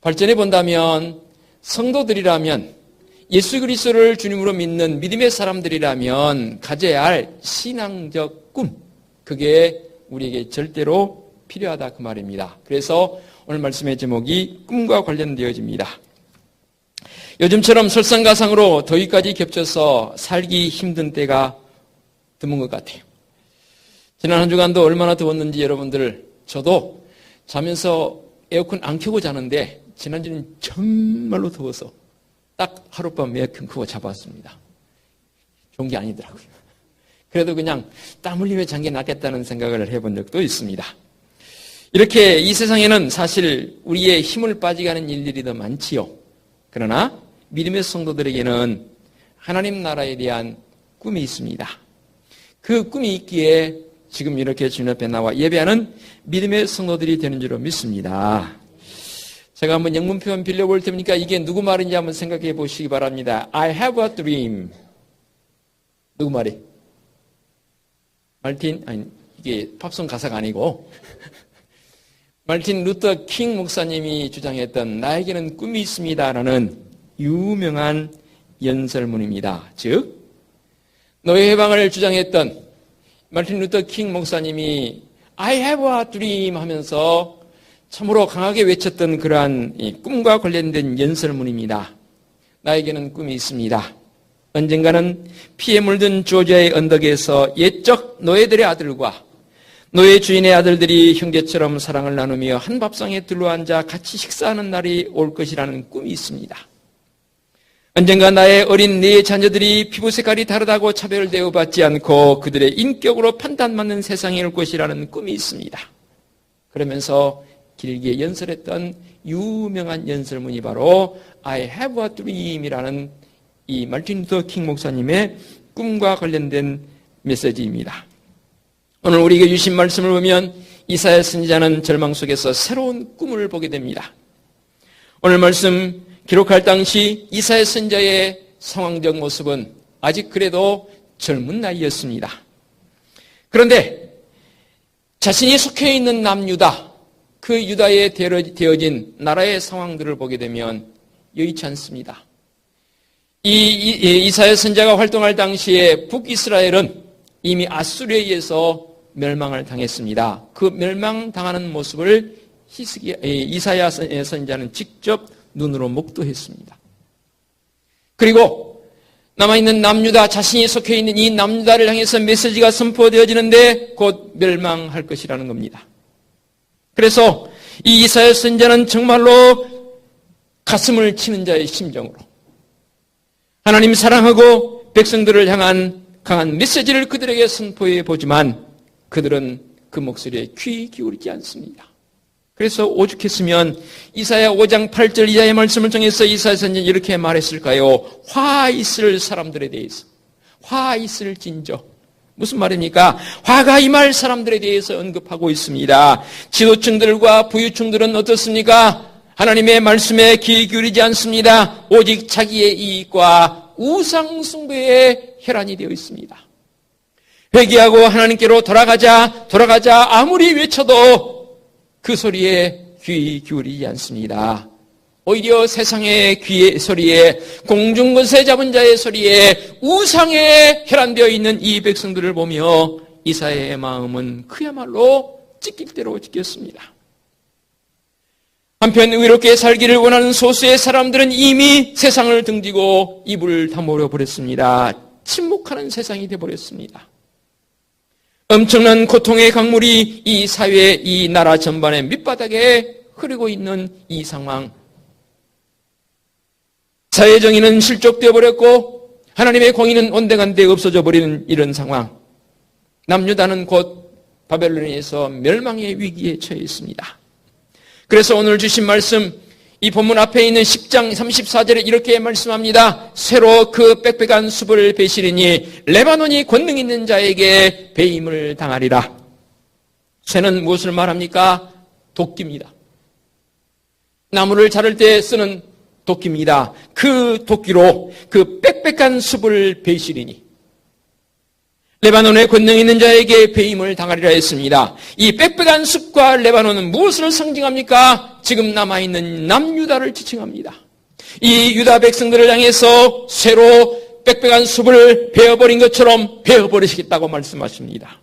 발전해 본다면 성도들이라면 예수 그리스도를 주님으로 믿는 믿음의 사람들이라면 가져야 할 신앙적 꿈 그게 우리에게 절대로 필요하다 그 말입니다. 그래서 오늘 말씀의 제목이 꿈과 관련되어집니다. 요즘처럼 설상가상으로 더위까지 겹쳐서 살기 힘든 때가 드문 것 같아요. 지난 한 주간도 얼마나 더웠는지 여러분들 저도 자면서 에어컨 안 켜고 자는데 지난주는 정말로 더워서 딱 하룻밤 에어컨 끄고 잡았습니다. 좋은 게 아니더라고요. 그래도 그냥 땀 흘리며 잠게 낫겠다는 생각을 해본 적도 있습니다. 이렇게 이 세상에는 사실 우리의 힘을 빠지가는 일들이 더 많지요. 그러나 믿음의 성도들에게는 하나님 나라에 대한 꿈이 있습니다. 그 꿈이 있기에 지금 이렇게 주님 앞에 나와 예배하는 믿음의 성도들이 되는 줄로 믿습니다. 제가 한번 영문 표현 빌려볼 테니까 이게 누구 말인지 한번 생각해 보시기 바랍니다. I have a dream. 누구 말이? 말틴, 아니, 이게 팝송 가사가 아니고. 말틴 루터 킹 목사님이 주장했던 나에게는 꿈이 있습니다라는 유명한 연설문입니다. 즉, 노예 해방을 주장했던 말틴 루터 킹 목사님이 I have a dream 하면서 참으로 강하게 외쳤던 그러한 꿈과 관련된 연설문입니다. 나에게는 꿈이 있습니다. 언젠가는 피에 물든 조지아의 언덕에서 옛적 노예들의 아들과 노예 주인의 아들들이 형제처럼 사랑을 나누며 한 밥상에 둘러앉아 같이 식사하는 날이 올 것이라는 꿈이 있습니다. 언젠가 나의 어린 네 자녀들이 피부 색깔이 다르다고 차별을 대우받지 않고 그들의 인격으로 판단받는 세상이 올 것이라는 꿈이 있습니다. 그러면서 길게 연설했던 유명한 연설문이 바로 I have a dream이라는 이 말틴 루터 킹 목사님의 꿈과 관련된 메시지입니다. 오늘 우리에게 주신 말씀을 보면 이사야 선지자는 절망 속에서 새로운 꿈을 보게 됩니다. 오늘 말씀 기록할 당시 이사야 선자의 상황적 모습은 아직 그래도 젊은 나이였습니다. 그런데 자신이 속해 있는 남유다, 그 유다에 되어진 나라의 상황들을 보게 되면 여의치 않습니다. 이 이사야 선자가 활동할 당시에 북이스라엘은 이미 아수르에 의해서 멸망을 당했습니다. 그 멸망당하는 모습을 이사야 선자는 직접 눈으로 목도했습니다. 그리고 남아있는 남유다 자신이 속해 있는 이 남유다를 향해서 메시지가 선포되어지는데 곧 멸망할 것이라는 겁니다. 그래서 이 이사야 선자는 정말로 가슴을 치는 자의 심정으로 하나님 사랑하고 백성들을 향한 강한 메시지를 그들에게 선포해 보지만 그들은 그 목소리에 귀 기울이지 않습니다. 그래서 오죽했으면 이사야 5장 8절 이하의 말씀을 통해서 이사야 선지는 이렇게 말했을까요? 화 있을 사람들에 대해서 화 있을 진저 무슨 말입니까? 화가 임할 사람들에 대해서 언급하고 있습니다. 지도층들과 부유층들은 어떻습니까? 하나님의 말씀에 귀 기울이지 않습니다. 오직 자기의 이익과 우상숭배에 혈안이 되어 있습니다. 회개하고 하나님께로 돌아가자, 돌아가자 아무리 외쳐도 그 소리에 귀 기울이지 않습니다. 오히려 세상의 귀의 소리에 공중것에 잡은 자의 소리에 우상에 혈안되어 있는 이 백성들을 보며 이사의 마음은 그야말로 찢길 대로 찢겼습니다. 한편 의롭게 살기를 원하는 소수의 사람들은 이미 세상을 등지고 입을 다물어 버렸습니다. 침묵하는 세상이 되어 버렸습니다. 엄청난 고통의 강물이 이 사회, 이 나라 전반의 밑바닥에 흐르고 있는 이 상황. 사회 정의는 실족되어 버렸고 하나님의 공의는 온데간데 없어져 버리는 이런 상황. 남유다는 곧 바벨론에서 멸망의 위기에 처해 있습니다. 그래서 오늘 주신 말씀 이 본문 앞에 있는 10장 34절에 이렇게 말씀합니다. 새로 그 빽빽한 숲을 베시리니 레바논이 권능 있는 자에게 배임을 당하리라. 새는 무엇을 말합니까? 도끼입니다. 나무를 자를 때 쓰는 도끼입니다. 그 도끼로 그 빽빽한 숲을 베시리니 레바논의 권능 있는 자에게 배임을 당하리라 했습니다. 이 빽빽한 숲과 레바논은 무엇을 상징합니까? 지금 남아있는 남유다를 지칭합니다. 이 유다 백성들을 향해서 새로 빽빽한 숲을 베어버린 것처럼 베어버리시겠다고 말씀하십니다.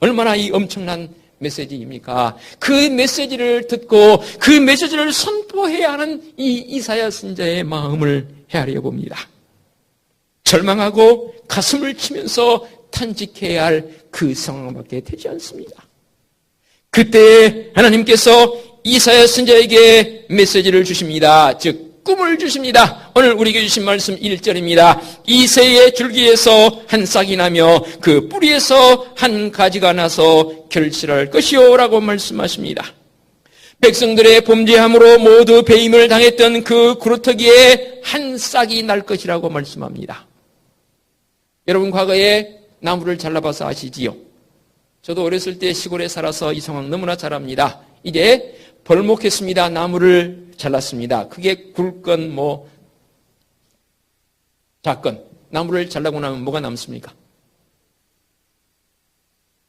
얼마나 이 엄청난 메시지입니까? 그 메시지를 듣고 그 메시지를 선포해야 하는 이 이사야 선자의 마음을 헤아려 봅니다. 절망하고 가슴을 치면서 탄식해야 할 그 상황밖에 되지 않습니다. 그때 하나님께서 이사야 선자에게 메시지를 주십니다. 즉 꿈을 주십니다. 오늘 우리에게 주신 말씀 1절입니다. 이새의 줄기에서 한 싹이 나며 그 뿌리에서 한 가지가 나서 결실할 것이요 라고 말씀하십니다. 백성들의 범죄함으로 모두 배임을 당했던 그 구루터기에 한 싹이 날 것이라고 말씀합니다. 여러분 과거에 나무를 잘라봐서 아시지요? 저도 어렸을 때 시골에 살아서 이 상황 너무나 잘 압니다. 이제 벌목했습니다. 나무를 잘랐습니다. 그게 굵건 뭐 작건 나무를 잘라고 나면 뭐가 남습니까?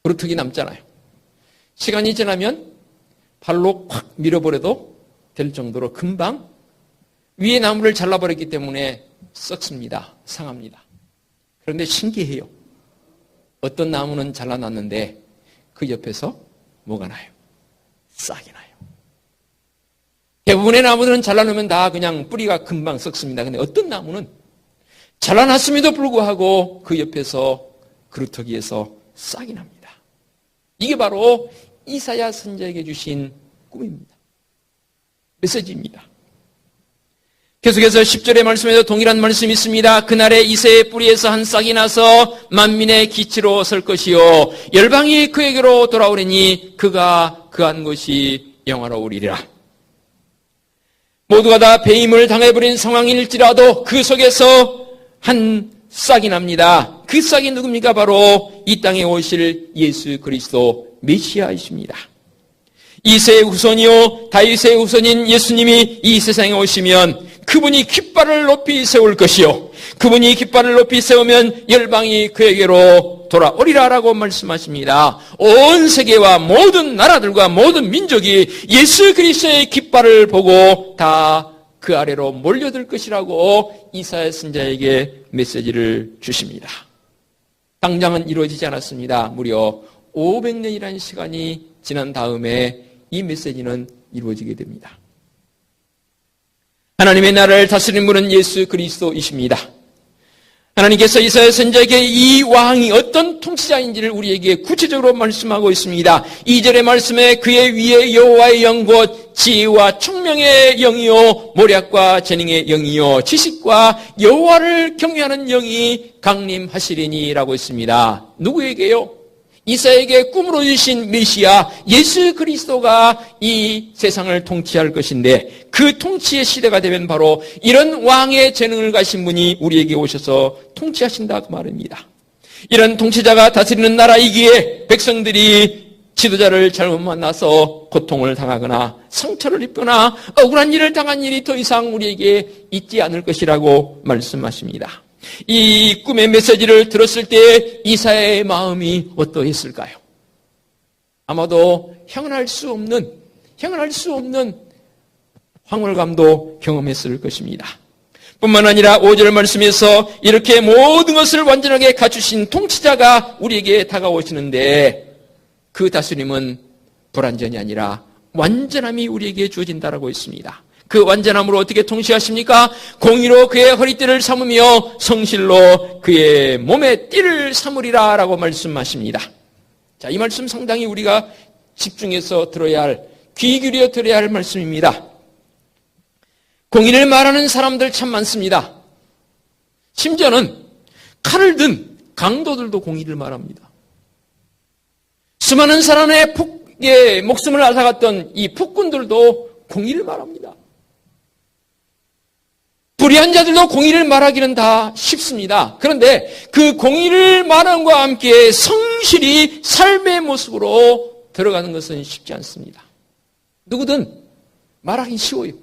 그루터기 남잖아요. 시간이 지나면 발로 확 밀어버려도 될 정도로 금방 위에 나무를 잘라버렸기 때문에 썩습니다. 상합니다. 그런데 신기해요. 어떤 나무는 잘라놨는데 그 옆에서 뭐가 나요? 싹이 나요. 대부분의 나무들은 잘라놓으면 다 그냥 뿌리가 금방 썩습니다. 근데 어떤 나무는 잘라놨음에도 불구하고 그 옆에서 그루터기에서 싹이 납니다. 이게 바로 이사야 선자에게 주신 꿈입니다. 메시지입니다. 계속해서 10절의 말씀에도 동일한 말씀이 있습니다. 그날에 이새의 뿌리에서 한 싹이 나서 만민의 기치로 설 것이요. 열방이 그에게로 돌아오리니 그가 그한 것이 영화로우리라. 모두가 다 배임을 당해버린 상황일지라도 그 속에서 한 싹이 납니다. 그 싹이 누굽니까? 바로 이 땅에 오실 예수 그리스도 메시아이십니다. 이세의 후손이요 다윗의 후손인 예수님이 이 세상에 오시면 그분이 깃발을 높이 세울 것이요. 그분이 깃발을 높이 세우면 열방이 그에게로 돌아오리라라고 말씀하십니다. 온 세계와 모든 나라들과 모든 민족이 예수 그리스도의 깃발을 보고 다 그 아래로 몰려들 것이라고 이사야 선자에게 메시지를 주십니다. 당장은 이루어지지 않았습니다. 무려 500년이라는 시간이 지난 다음에 이 메시지는 이루어지게 됩니다. 하나님의 나라를 다스리는 분은 예수 그리스도이십니다. 하나님께서 이사야 선자에게 이 왕이 어떤 통치자인지를 우리에게 구체적으로 말씀하고 있습니다. 2절의 말씀에 그의 위에 여호와의 영곧 지혜와 총명의 영이요 모략과 재능의 영이요 지식과 여호와를 경외하는 영이 강림하시리니라고 했습니다. 누구에게요? 이사에게 꿈으로 주신 메시아 예수 그리스도가 이 세상을 통치할 것인데 그 통치의 시대가 되면 바로 이런 왕의 재능을 가신 분이 우리에게 오셔서 통치하신다 그 말입니다. 이런 통치자가 다스리는 나라이기에 백성들이 지도자를 잘못 만나서 고통을 당하거나 상처를 입거나 억울한 일을 당한 일이 더 이상 우리에게 있지 않을 것이라고 말씀하십니다. 이 꿈의 메시지를 들었을 때 이사의 마음이 어떠했을까요? 아마도 형언할 수 없는, 형언할 수 없는 황홀감도 경험했을 것입니다. 뿐만 아니라 5절 말씀에서 이렇게 모든 것을 완전하게 갖추신 통치자가 우리에게 다가오시는데 그 다스림은 불완전이 아니라 완전함이 우리에게 주어진다라고 했습니다. 그 완전함으로 어떻게 통치하십니까? 공의로 그의 허리띠를 삼으며 성실로 그의 몸에 띠를 삼으리라 라고 말씀하십니다. 자, 이 말씀 상당히 우리가 집중해서 들어야 할, 귀 기울여 들어야 할 말씀입니다. 공의를 말하는 사람들 참 많습니다. 심지어는 칼을 든 강도들도 공의를 말합니다. 수많은 사람의 폭의 목숨을 앗아갔던 이 폭군들도 공의를 말합니다. 불의한 자들도 공의를 말하기는 다 쉽습니다. 그런데 그 공의를 말함과 함께 성실히 삶의 모습으로 들어가는 것은 쉽지 않습니다. 누구든 말하기 쉬워요.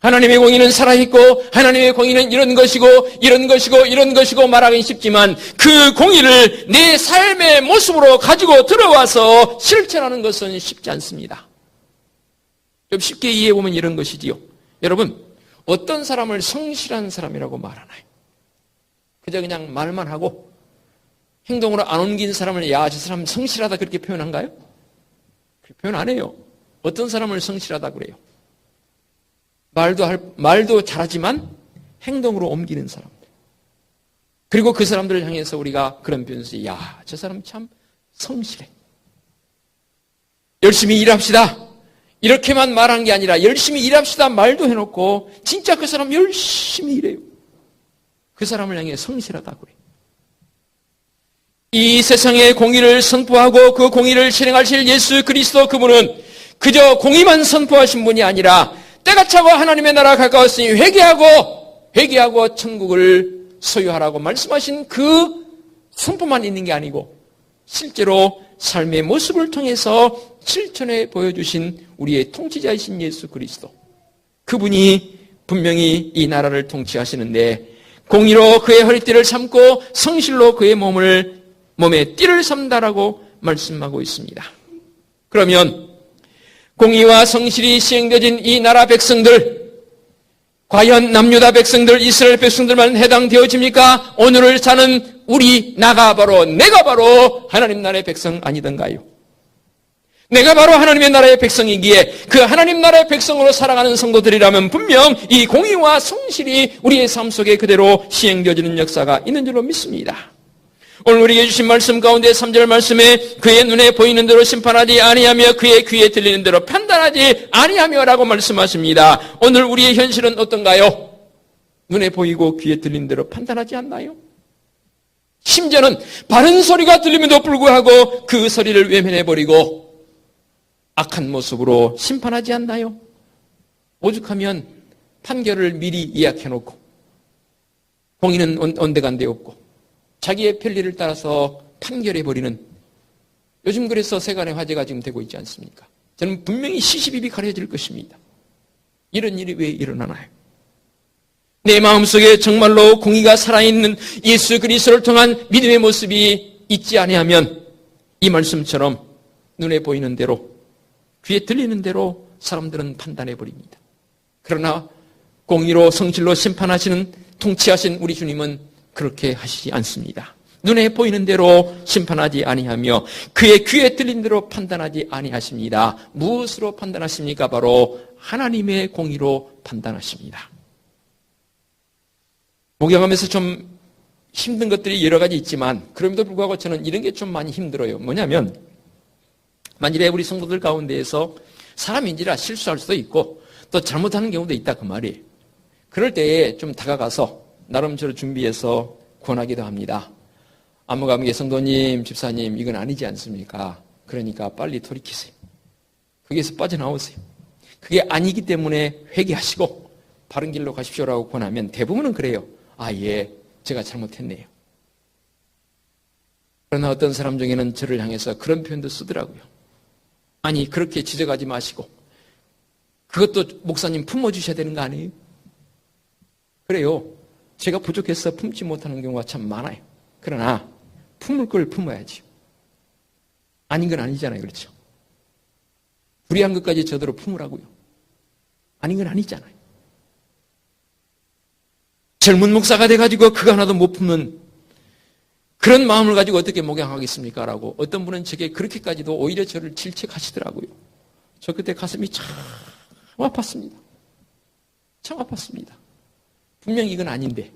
하나님의 공의는 살아있고 하나님의 공의는 이런 것이고 이런 것이고 이런 것이고 말하기 쉽지만 그 공의를 내 삶의 모습으로 가지고 들어와서 실천하는 것은 쉽지 않습니다. 좀 쉽게 이해해 보면 이런 것이지요. 여러분 어떤 사람을 성실한 사람이라고 말하나요? 그저 그냥 말만 하고 행동으로 안 옮긴 사람을 야, 저 사람 성실하다 그렇게 표현한가요? 표현 안 해요. 어떤 사람을 성실하다 그래요? 말도 할, 말도 잘하지만 행동으로 옮기는 사람들. 그리고 그 사람들을 향해서 우리가 그런 표현을 야, 저 사람 참 성실해. 열심히 일합시다. 이렇게만 말한 게 아니라 열심히 일합시다 말도 해놓고 진짜 그 사람 열심히 일해요. 그 사람을 향해 성실하다고 그래요. 이 세상의 공의를 선포하고 그 공의를 실행하실 예수 그리스도 그분은 그저 공의만 선포하신 분이 아니라 때가 차고 하나님의 나라 가까웠으니 회개하고 회개하고 천국을 소유하라고 말씀하신 그 선포만 있는 게 아니고 실제로 삶의 모습을 통해서 실천해 보여주신 우리의 통치자이신 예수 그리스도 그분이 분명히 이 나라를 통치하시는데 공의로 그의 허리띠를 삼고 성실로 그의 몸을 몸에 띠를 삼다라고 말씀하고 있습니다. 그러면 공의와 성실이 시행되어진 이 나라 백성들, 과연 남유다 백성들, 이스라엘 백성들만 해당되어집니까? 오늘을 사는 우리 나가 바로 내가 바로 하나님 나라의 백성 아니던가요? 내가 바로 하나님의 나라의 백성이기에 그 하나님 나라의 백성으로 살아가는 성도들이라면 분명 이 공의와 성실이 우리의 삶 속에 그대로 시행되어지는 역사가 있는 줄로 믿습니다. 오늘 우리에게 주신 말씀 가운데 3절 말씀에 그의 눈에 보이는 대로 심판하지 아니하며 그의 귀에 들리는 대로 판단하지 아니하며라고 말씀하십니다. 오늘 우리의 현실은 어떤가요? 눈에 보이고 귀에 들리는 대로 판단하지 않나요? 심지어는 바른 소리가 들림에도 불구하고 그 소리를 외면해버리고 악한 모습으로 심판하지 않나요? 오죽하면 판결을 미리 예약해놓고 공인은 온데간데 없고 자기의 편리를 따라서 판결해버리는 요즘 그래서 세간의 화제가 지금 되고 있지 않습니까? 저는 분명히 시시비비 가려질 것입니다. 이런 일이 왜 일어나나요? 내 마음속에 정말로 공의가 살아있는 예수 그리스도를 통한 믿음의 모습이 있지 아니하면 이 말씀처럼 눈에 보이는 대로 귀에 들리는 대로 사람들은 판단해 버립니다. 그러나 공의로 성실로 심판하시는 통치하신 우리 주님은 그렇게 하시지 않습니다. 눈에 보이는 대로 심판하지 아니하며 그의 귀에 들린 대로 판단하지 아니하십니다. 무엇으로 판단하십니까? 바로 하나님의 공의로 판단하십니다. 목양하면서 좀 힘든 것들이 여러 가지 있지만 그럼에도 불구하고 저는 이런 게 좀 많이 힘들어요. 뭐냐면 만일에 우리 성도들 가운데에서 사람인지라 실수할 수도 있고 또 잘못하는 경우도 있다 그 말이에요. 그럴 때에 좀 다가가서 나름 저를 준비해서 권하기도 합니다. 안무감계 성도님, 집사님, 이건 아니지 않습니까? 그러니까 빨리 돌이키세요. 거기에서 빠져나오세요. 그게 아니기 때문에 회개하시고 바른 길로 가십시오라고 권하면 대부분은 그래요. 아, 예, 제가 잘못했네요. 그러나 어떤 사람 중에는 저를 향해서 그런 표현도 쓰더라고요. 아니, 그렇게 지적하지 마시고 그것도 목사님 품어주셔야 되는 거 아니에요? 그래요. 제가 부족해서 품지 못하는 경우가 참 많아요. 그러나 품을 걸 품어야지. 아닌 건 아니잖아요. 그렇죠? 불의한 것까지 저대로 품으라고요. 아닌 건 아니잖아요. 젊은 목사가 돼가지고 그거 하나도 못 품는 그런 마음을 가지고 어떻게 목양하겠습니까? 라고 어떤 분은 제게 그렇게까지도 오히려 저를 질책하시더라고요. 저 그때 가슴이 참 아팠습니다. 참 아팠습니다. 분명히 이건 아닌데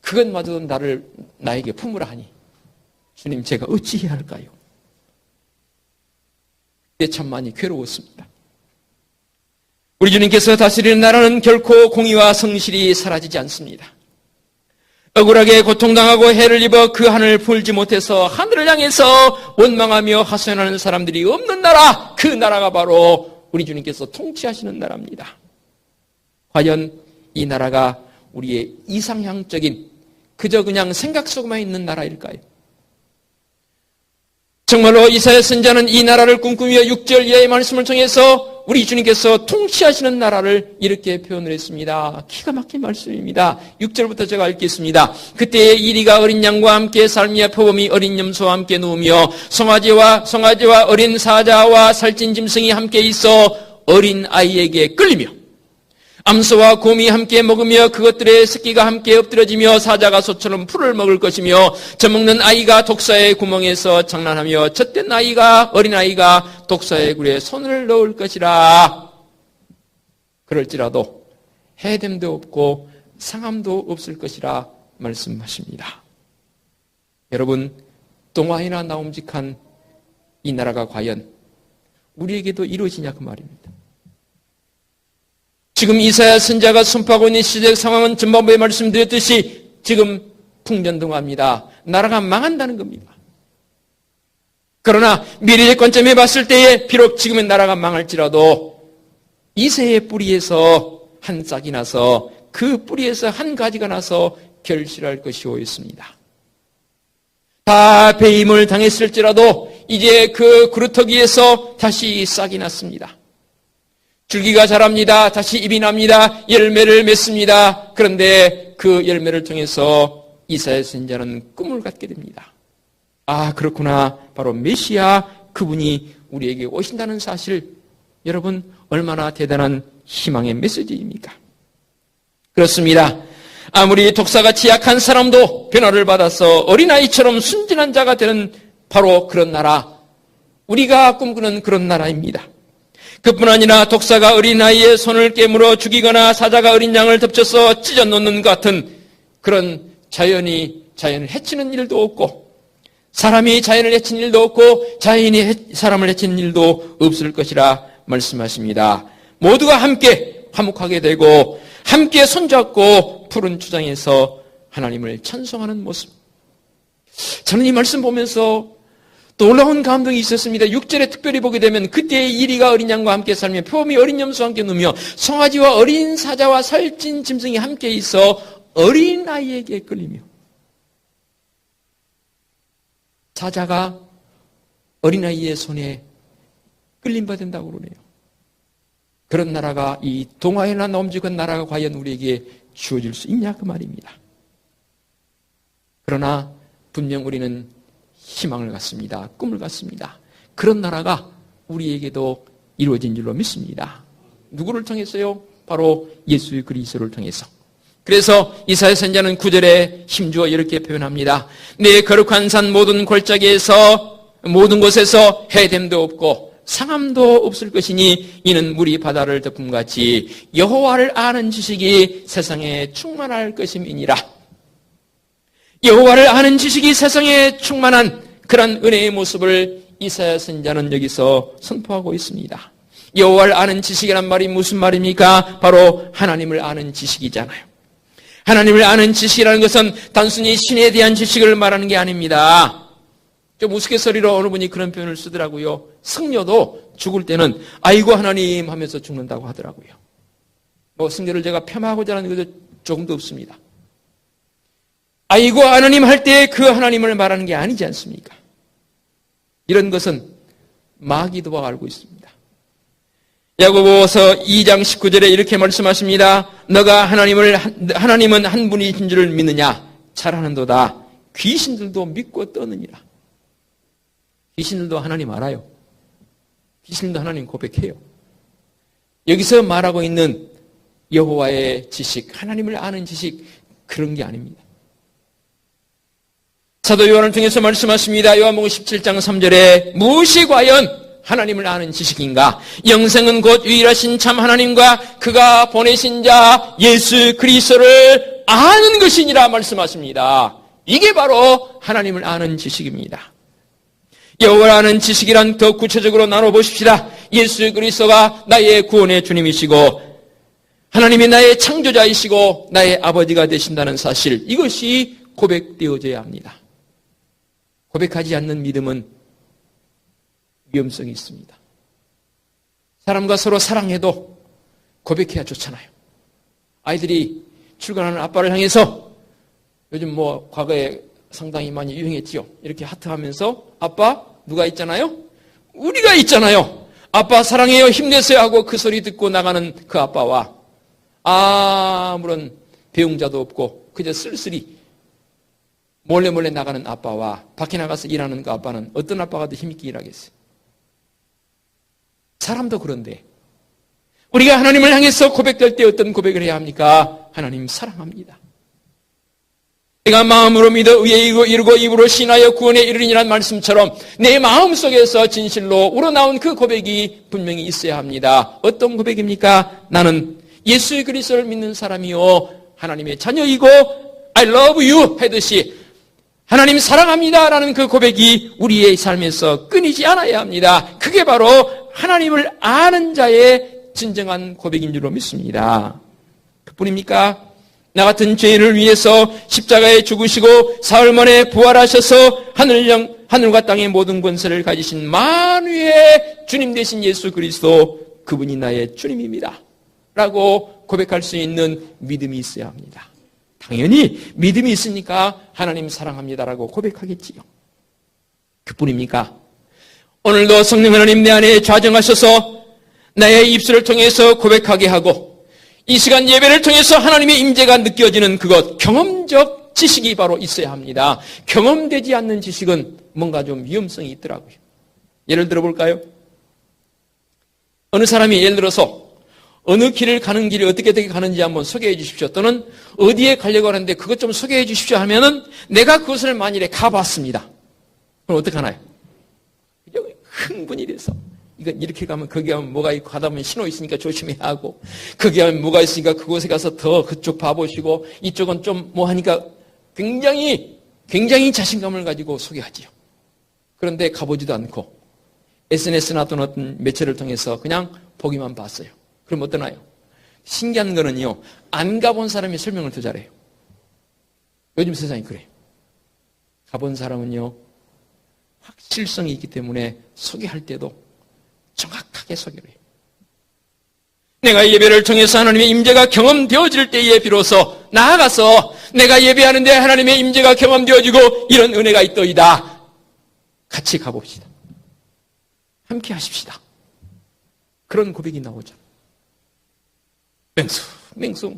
그것마저도 나를 나에게 품으라 하니 주님 제가 어찌해야 할까요? 그때 참 많이 괴로웠습니다. 우리 주님께서 다스리는 나라는 결코 공의와 성실이 사라지지 않습니다. 억울하게 고통당하고 해를 입어 그 하늘을 풀지 못해서 하늘을 향해서 원망하며 하소연하는 사람들이 없는 나라, 그 나라가 바로 우리 주님께서 통치하시는 나라입니다. 과연 이 나라가 우리의 이상향적인 그저 그냥 생각 속에만 있는 나라일까요? 정말로 이사야 선자는 이 나라를 꿈꾸며 6절 이하의 말씀을 통해서 우리 주님께서 통치하시는 나라를 이렇게 표현을 했습니다. 기가 막힌 말씀입니다. 6절부터 제가 읽겠습니다. 그때에 이리가 어린 양과 함께 삶이야 표범이 어린 염소와 함께 누우며 성아지와 성아지와 어린 사자와 살찐 짐승이 함께 있어 어린 아이에게 끌리며 암소와 곰이 함께 먹으며 그것들의 새끼가 함께 엎드려지며 사자가 소처럼 풀을 먹을 것이며 젖먹는 아이가 독사의 구멍에서 장난하며 젖된 아이가 어린아이가 독사의 굴에 손을 넣을 것이라 그럴지라도 해됨도 없고 상함도 없을 것이라 말씀하십니다. 여러분 동화이나 나옴직한 이 나라가 과연 우리에게도 이루어지냐 그 말입니다. 지금 이사야 선자가 선포하고 있는 시대 상황은 전반부에 말씀드렸듯이 지금 풍전등화입니다. 나라가 망한다는 겁니다. 그러나 미래적 관점에 봤을 때에 비록 지금의 나라가 망할지라도 이세의 뿌리에서 한 싹이 나서 그 뿌리에서 한 가지가 나서 결실할 것이 오였습니다. 다 배임을 당했을지라도 이제 그 그루터기에서 다시 싹이 났습니다. 줄기가 자랍니다. 다시 잎이 납니다. 열매를 맺습니다. 그런데 그 열매를 통해서 이사야 선자는 꿈을 갖게 됩니다. 아, 그렇구나. 바로 메시아 그분이 우리에게 오신다는 사실 여러분 얼마나 대단한 희망의 메시지입니까? 그렇습니다. 아무리 독사같이 약한 사람도 변화를 받아서 어린아이처럼 순진한 자가 되는 바로 그런 나라, 우리가 꿈꾸는 그런 나라입니다. 그뿐 아니라 독사가 어린아이의 손을 깨물어 죽이거나 사자가 어린 양을 덮쳐서 찢어 놓는 것 같은 그런 자연이 자연을 해치는 일도 없고 사람이 자연을 해치는 일도 없고 자연이 사람을 해치는 일도 없을 것이라 말씀하십니다. 모두가 함께 화목하게 되고 함께 손잡고 푸른 주장에서 하나님을 찬송하는 모습. 저는 이 말씀 보면서 놀라운 감동이 있었습니다. 6절에 특별히 보게 되면 그때의 이리가 어린 양과 함께 살며 표범이 어린 염소와 함께 누며 송아지와 어린 사자와 살찐 짐승이 함께 있어 어린 아이에게 끌리며 사자가 어린 아이의 손에 끌림 받는다고 그러네요. 그런 나라가 이 동화에나 넘직한 나라가 과연 우리에게 주어질 수 있냐 그 말입니다. 그러나 분명 우리는 희망을 갖습니다. 꿈을 갖습니다. 그런 나라가 우리에게도 이루어진 줄로 믿습니다. 누구를 통해서요? 바로 예수 그리스도를 통해서. 그래서 이사야 선자는 구절에 힘주어 이렇게 표현합니다. 내 거룩한 산 모든 골짜기에서 모든 곳에서 해됨도 없고 상함도 없을 것이니 이는 물이 바다를 덮음같이 여호와를 아는 지식이 세상에 충만할 것임이니라. 여호와를 아는 지식이 세상에 충만한 그런 은혜의 모습을 이사야 선자는 여기서 선포하고 있습니다. 여호와를 아는 지식이란 말이 무슨 말입니까? 바로 하나님을 아는 지식이잖아요. 하나님을 아는 지식이라는 것은 단순히 신에 대한 지식을 말하는 게 아닙니다. 좀 우스갯소리로 어느 분이 그런 표현을 쓰더라고요. 승려도 죽을 때는 아이고 하나님 하면서 죽는다고 하더라고요. 뭐 승려를 제가 폄하하고자 하는 것도 조금도 없습니다. 아이고 하나님 할 때 그 하나님을 말하는 게 아니지 않습니까? 이런 것은 마귀도 알고 있습니다. 야고보서 2장 19절에 이렇게 말씀하십니다. 너가 하나님을 하나님은 한 분이신 줄을 믿느냐? 잘하는도다. 귀신들도 믿고 떠느니라. 귀신들도 하나님 알아요. 귀신도 하나님 고백해요. 여기서 말하고 있는 여호와의 지식, 하나님을 아는 지식 그런 게 아닙니다. 사도 요한을 통해서 말씀하십니다. 요한복음 17장 3절에 무엇이 과연 하나님을 아는 지식인가? 영생은 곧 유일하신 참 하나님과 그가 보내신 자 예수 그리스도를 아는 것이니라 말씀하십니다. 이게 바로 하나님을 아는 지식입니다. 여호와를 아는 지식이란 더 구체적으로 나눠 보십시다. 예수 그리스도가 나의 구원의 주님이시고 하나님이 나의 창조자이시고 나의 아버지가 되신다는 사실 이것이 고백되어져야 합니다. 고백하지 않는 믿음은 위험성이 있습니다. 사람과 서로 사랑해도 고백해야 좋잖아요. 아이들이 출근하는 아빠를 향해서 요즘 뭐 과거에 상당히 많이 유행했지요. 이렇게 하트하면서 아빠 누가 있잖아요? 우리가 있잖아요. 아빠 사랑해요 힘내세요 하고 그 소리 듣고 나가는 그 아빠와 아무런 배웅자도 없고 그저 쓸쓸히 몰래 몰래 나가는 아빠와 밖에 나가서 일하는 그 아빠는 어떤 아빠가 더 힘있게 일하겠어요? 사람도 그런데 우리가 하나님을 향해서 고백될 때 어떤 고백을 해야 합니까? 하나님 사랑합니다. 내가 마음으로 믿어 의에 이루고 입으로 신하여 구원에 이르리라는 말씀처럼 내 마음 속에서 진실로 우러나온 그 고백이 분명히 있어야 합니다. 어떤 고백입니까? 나는 예수 그리스도를 믿는 사람이요 하나님의 자녀이고 I love you 하듯이 하나님 사랑합니다 라는 그 고백이 우리의 삶에서 끊이지 않아야 합니다. 그게 바로 하나님을 아는 자의 진정한 고백인 줄로 믿습니다. 그뿐입니까? 나 같은 죄인을 위해서 십자가에 죽으시고 사흘 만에 부활하셔서 하늘 하늘과 땅의 모든 권세를 가지신 만유의 주님 되신 예수 그리스도 그분이 나의 주님입니다. 라고 고백할 수 있는 믿음이 있어야 합니다. 당연히 믿음이 있으니까 하나님 사랑합니다라고 고백하겠지요. 그뿐입니까? 오늘도 성령 하나님 내 안에 좌정하셔서 나의 입술을 통해서 고백하게 하고 이 시간 예배를 통해서 하나님의 임재가 느껴지는 그것 경험적 지식이 바로 있어야 합니다. 경험되지 않는 지식은 뭔가 좀 위험성이 있더라고요. 예를 들어 볼까요? 어느 사람이 예를 들어서 어느 길을 가는 길이 어떻게 어떻게 가는지 한번 소개해 주십시오. 또는 어디에 가려고 하는데 그것 좀 소개해 주십시오 하면은 내가 그것을 만일에 가봤습니다. 그럼 어떡하나요? 흥분이 돼서 이건 이렇게 가면 거기 가면 뭐가 있고 하다 보면 신호 있으니까 조심해야 하고 거기 가면 뭐가 있으니까 그곳에 가서 더 그쪽 봐보시고 이쪽은 좀 뭐 하니까 굉장히 굉장히 자신감을 가지고 소개하지요. 그런데 가보지도 않고 SNS나 또는 어떤 매체를 통해서 그냥 보기만 봤어요. 그럼 어떠나요? 신기한 거는요, 안 가본 사람이 설명을 더 잘해요. 요즘 세상이 그래요. 가본 사람은요, 확실성이 있기 때문에 소개할 때도 정확하게 소개를 해요. 내가 예배를 통해서 하나님의 임재가 경험되어질 때에 비로소 나아가서 내가 예배하는데 하나님의 임재가 경험되어지고 이런 은혜가 있더이다. 같이 가봅시다. 함께 하십시다. 그런 고백이 나오죠. 맹수, 맹수.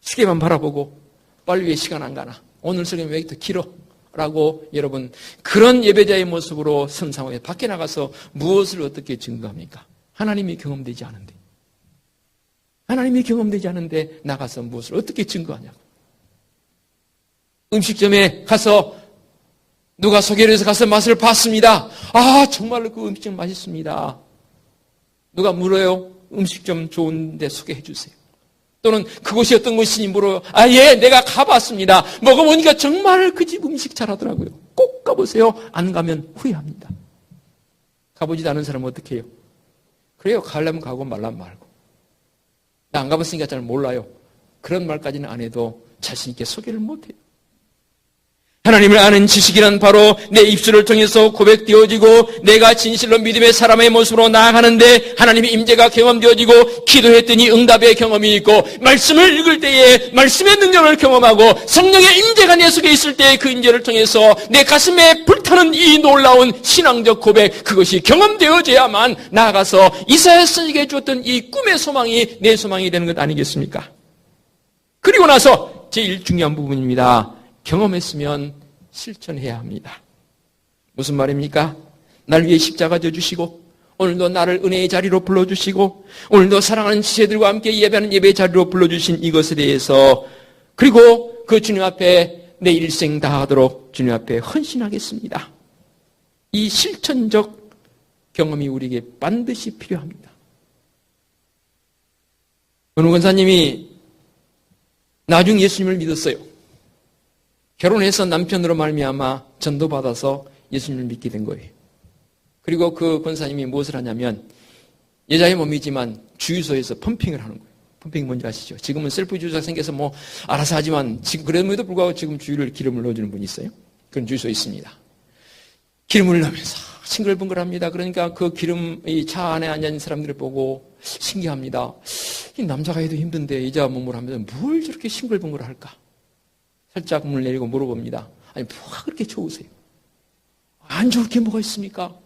시계만 바라보고 빨리 왜 시간 안 가나? 오늘 설교는 왜 이렇게 길어? 라고 여러분 그런 예배자의 모습으로 선상에 밖에 나가서 무엇을 어떻게 증거합니까? 하나님이 경험되지 않은데 하나님이 경험되지 않은데 나가서 무엇을 어떻게 증거하냐고 음식점에 가서 누가 소개를 해서 가서 맛을 봤습니다. 아 정말로 그 음식점 맛있습니다. 누가 물어요? 음식점 좋은 데 소개해 주세요. 또는 그곳이 어떤 곳인지 물어요. 아, 예, 내가 가봤습니다. 먹어보니까 정말 그 집 음식 잘하더라고요. 꼭 가보세요. 안 가면 후회합니다. 가보지도 않은 사람은 어떻게 해요? 그래요. 가려면 가고 말라면 말고. 나 안 가봤으니까 잘 몰라요. 그런 말까지는 안 해도 자신있게 소개를 못해요. 하나님을 아는 지식이란 바로 내 입술을 통해서 고백되어지고 내가 진실로 믿음의 사람의 모습으로 나아가는데 하나님의 임재가 경험되어지고 기도했더니 응답의 경험이 있고 말씀을 읽을 때에 말씀의 능력을 경험하고 성령의 임재가 내 속에 있을 때 그 임재를 통해서 내 가슴에 불타는 이 놀라운 신앙적 고백 그것이 경험되어져야만 나아가서 이사야 선지에 주었던 이 꿈의 소망이 내 소망이 되는 것 아니겠습니까? 그리고 나서 제일 중요한 부분입니다. 경험했으면 실천해야 합니다. 무슨 말입니까? 날 위해 십자가 져주시고 오늘도 나를 은혜의 자리로 불러주시고 오늘도 사랑하는 지체들과 함께 예배하는 예배의 자리로 불러주신 이것에 대해서 그리고 그 주님 앞에 내 일생 다하도록 주님 앞에 헌신하겠습니다. 이 실천적 경험이 우리에게 반드시 필요합니다. 어느 권사님이 나중 예수님을 믿었어요. 결혼해서 남편으로 말미암아 전도받아서 예수님을 믿게 된 거예요. 그리고 그 권사님이 무엇을 하냐면 여자의 몸이지만 주유소에서 펌핑을 하는 거예요. 펌핑 뭔지 아시죠? 지금은 셀프 주유소가 생겨서 뭐 알아서 하지만 지금 그럼에도 불구하고 지금 주유를 기름을 넣어주는 분이 있어요. 그런 주유소 있습니다. 기름을 넣으면서 싱글벙글합니다. 그러니까 그 기름 이 차 안에 앉아 있는 사람들을 보고 신기합니다. 이 남자가 해도 힘든데 여자 몸을 하면서 뭘 저렇게 싱글벙글할까? 살짝 문을 내리고 물어봅니다. 아니, 뭐가 그렇게 좋으세요? 안 좋을 게 뭐가 있습니까?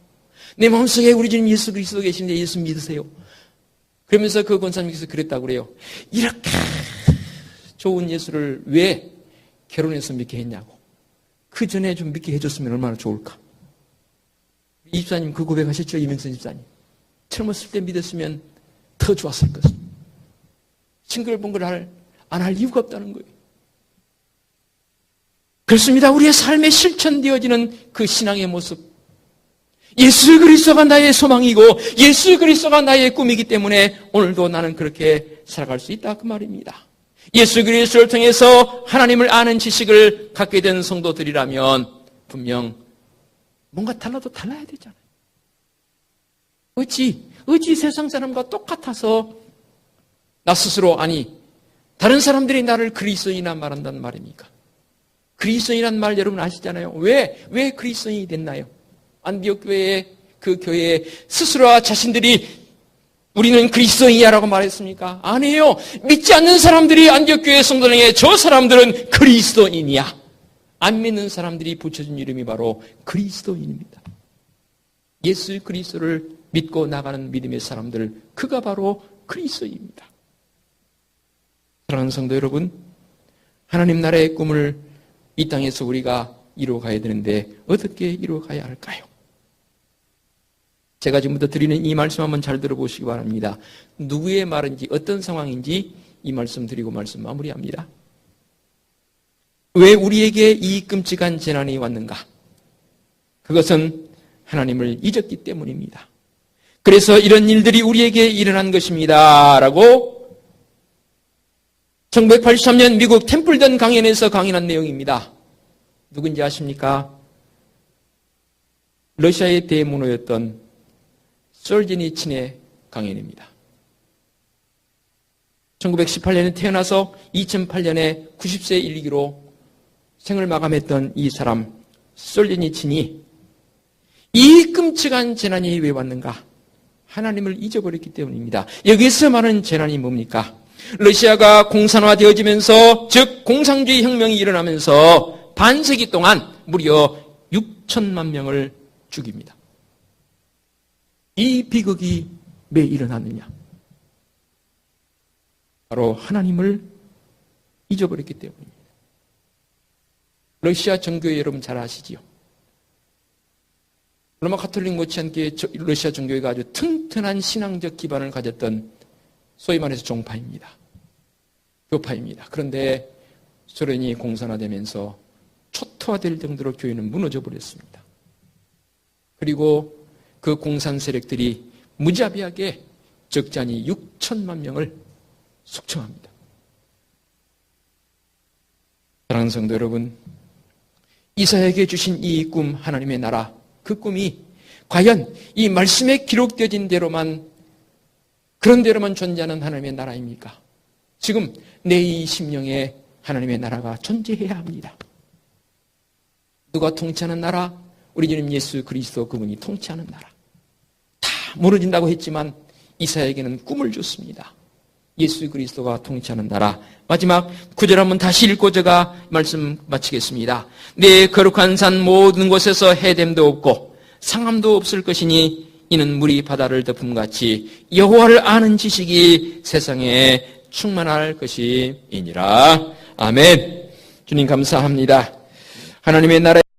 내 마음속에 우리 주님 예수 그리스도 계신데 예수 믿으세요. 그러면서 그 권사님께서 그랬다고 그래요. 이렇게 좋은 예수를 왜 결혼해서 믿게 했냐고. 그 전에 좀 믿게 해줬으면 얼마나 좋을까. 이집사님 그 고백하셨죠, 이명선 집사님. 젊었을 때 믿었으면 더 좋았을 것을. 싱글벙글 안할 이유가 없다는 거예요. 그렇습니다. 우리의 삶에 실천되어지는 그 신앙의 모습. 예수 그리스도가 나의 소망이고 예수 그리스도가 나의 꿈이기 때문에 오늘도 나는 그렇게 살아갈 수 있다 그 말입니다. 예수 그리스도를 통해서 하나님을 아는 지식을 갖게 된 성도들이라면 분명 뭔가 달라도 달라야 되잖아요. 어찌 어찌 세상 사람과 똑같아서 나 스스로 아니 다른 사람들이 나를 그리스도인이나 말한다는 말입니까? 그리스도인이란 말 여러분 아시잖아요. 왜 왜 그리스도인이 됐나요? 안디옥 교회의 그 교회에 스스로와 자신들이 우리는 그리스도인이야라고 말했습니까? 아니에요. 믿지 않는 사람들이 안디옥 교회 성도중에 저 사람들은 그리스도인이야. 안 믿는 사람들이 붙여준 이름이 바로 그리스도인입니다. 예수 그리스도를 믿고 나가는 믿음의 사람들 그가 바로 그리스도입니다. 사랑하는 성도 여러분, 하나님 나라의 꿈을 이 땅에서 우리가 이루어가야 되는데 어떻게 이루어가야 할까요? 제가 지금부터 드리는 이 말씀 한번 잘 들어보시기 바랍니다. 누구의 말인지 어떤 상황인지 이 말씀 드리고 말씀 마무리합니다. 왜 우리에게 이 끔찍한 재난이 왔는가? 그것은 하나님을 잊었기 때문입니다. 그래서 이런 일들이 우리에게 일어난 것입니다. 라고 1983년 미국 템플던 강연에서 강연한 내용입니다. 누군지 아십니까? 러시아의 대문호였던 솔지니친의 강연입니다. 1918년에 태어나서 2008년에 90세 일기로 생을 마감했던 이 사람 솔지니친이 이 끔찍한 재난이 왜 왔는가? 하나님을 잊어버렸기 때문입니다. 여기서 말하는 재난이 뭡니까? 러시아가 공산화되어지면서 즉 공산주의 혁명이 일어나면서 반세기 동안 무려 6천만 명을 죽입니다. 이 비극이 왜 일어났느냐? 바로 하나님을 잊어버렸기 때문입니다. 러시아 정교회 여러분 잘 아시지요? 로마 카톨릭 못지않게 러시아 정교회가 아주 튼튼한 신앙적 기반을 가졌던 소위 말해서 종파입니다. 교파입니다. 그런데 소련이 공산화되면서 초토화될 정도로 교회는 무너져 버렸습니다. 그리고 그 공산 세력들이 무자비하게 적잖이 6천만 명을 숙청합니다. 사랑하는 성도 여러분, 이사에게 주신 이 꿈, 하나님의 나라, 그 꿈이 과연 이 말씀에 기록되어진 대로만 그런 대로만 존재하는 하나님의 나라입니까? 지금 내 이 심령에 하나님의 나라가 존재해야 합니다. 누가 통치하는 나라? 우리 주님 예수 그리스도 그분이 통치하는 나라. 다 무너진다고 했지만 이사에게는 꿈을 줬습니다. 예수 그리스도가 통치하는 나라. 마지막 구절 한번 다시 읽고 제가 말씀 마치겠습니다. 내 거룩한 산 모든 곳에서 해됨도 없고 상함도 없을 것이니 이는 물이 바다를 덮음 같이 여호와를 아는 지식이 세상에 충만할 것이니라. 아멘. 주님 감사합니다. 하나님의 나라의